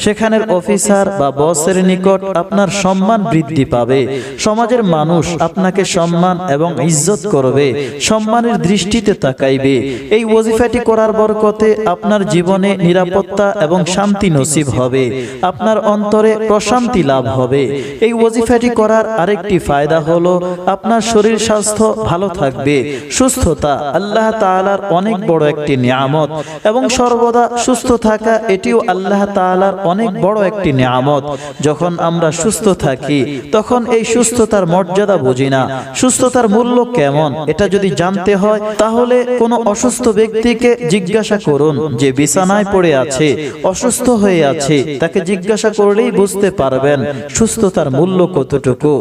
সেখানের অফিসার বা বসের নিকট আপনার সম্মান বৃদ্ধি পাবে। সমাজের মানুষ আপনাকে সম্মান এবং ইজ্জত করবে, সম্মানের দৃষ্টিতে তাকাইবে। এই ওজিফাটি করার বরকতে আপনার জীবনে নিরাপত্তা এবং শান্তি নসিব হবে। আপনার অন্তরে প্রশান্তি লাভ হবে। এই ওজিফাটি করার আরেকটি ফায়দা হলো, আপনার শরীর স্বাস্থ্য ভালো থাকবে। সুস্থতা আল্লাহ তাআলার অনেক বড় একটি নিয়ামত। এবং সর্বদা সুস্থ থাকা, এটিও আল্লাহ তাআলার অনেক বড় একটি নিয়ামত। যখন আমরা সুস্থ থাকি, তখন এই সুস্থতার মর্যাদা বুঝি না। সুস্থতার মূল্য কেমন? এটা যদি জানতে হয়, তাহলে কোনো অসুস্থ ব্যক্তিকে জিজ্ঞাসা করুন, যে বিছানায় পড়ে আছে। অসুস্থ হয়ে আছে। তাকে জিজ্ঞাসা করলেই বুঝতে পারবেন সুস্থতার মূল্য কতটুকু।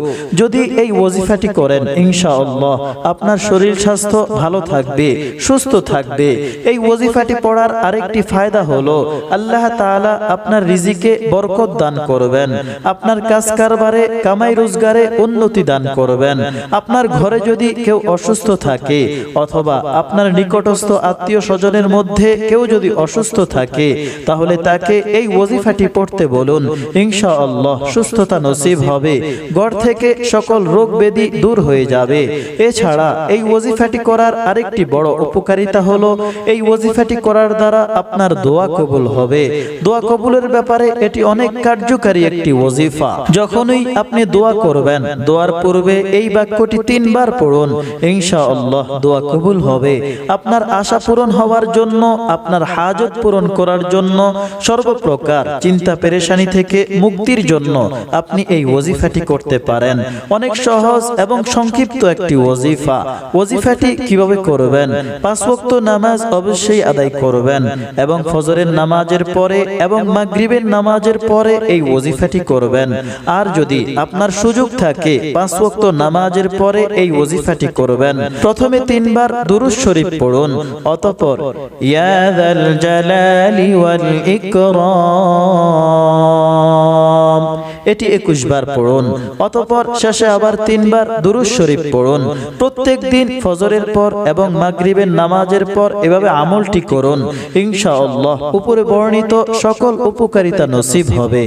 যদি এই ওজিফাটি করেন, ইনশাআল্লাহ আপনার শরীর স্বাস্থ্য ভালো থাকবে, সুস্থ থাকবে। এই ওজিফাটি পড়ার আরেকটি ফায়দা হলো, আল্লাহ তাআলা আপনার রিজিকে বরকত দান করবেন। আপনার কাজ কারবারে কামাই রোজগারে উন্নতি দান করবেন। আপনার ঘরে যদি কেউ অসুস্থ থাকে, অথবা আপনার নিকটস্থ আত্মীয় স্বজনের মধ্যে কেউ যদি অসুস্থ থাকে, তাহলে তাকে এই ওজিফাটি পড়তে বলুন, ইনশাআল্লাহ সুস্থতা নসিব হবে, ঘর থেকে সকল রোগ ব্যাধি দূর হয়ে যাবে। এছাড়া এই ওজিফাটি করার আরেকটি বড় উপকারিতা হলো, এই ওজিফাটি করার দ্বারা আপনার দোয়া কবুল হবে। দোয়া কবুলের ব্যাপারে এটি অনেক কার্যকারী একটি ওজিফা যখনই আপনি দোয়া করবেন, দোয়ার পূর্বে এই বাক্যটি তিনবার পড়ুন, ইনশাআল্লাহ দোয়া কবুল হবে। আপনার আশা পূরণ হওয়ার জন্য, আপনার হাজত পূরণ করার জন্য সর্বপ্রকার চিন্তা পেরেশানি থেকে মুক্তির জন্য আপনি এই ওজিফাটি করতে পারেন। অনেক সহজ এবং সংক্ষিপ্ত একটি ওজিফা ওজিফাটি কীভাবে করবেন? পাঁচ ওয়াক্ত নামাজ অবশ্যই আদায় করবেন এবং ফজরের নামাজের পরে এবং মাগরিবের নামাজের পরে এই ওজিফাটি করবেন। আর যদি আপনার সুযোগ থাকে পাঁচ ওয়াক্ত নামাজের পরে এই ওজিফাটি করবেন। প্রথমে তিনবার দুরুজ শরীফ পড়ুন, অতঃপর, ইয়া যাল জালালি ওয়াল ইকরাম। এটি একুশ বার পড়ুন, অতপর শেষে আবার তিনবার দুরুজ শরীফ পড়ুন। প্রত্যেক দিন ফজরের পর এবং মাগরিবের নামাজের পর এভাবে আমলটি করুন। ইনশাআল্লাহ, উপরে বর্ণিত সকল উপকারিতা নসিব হবে।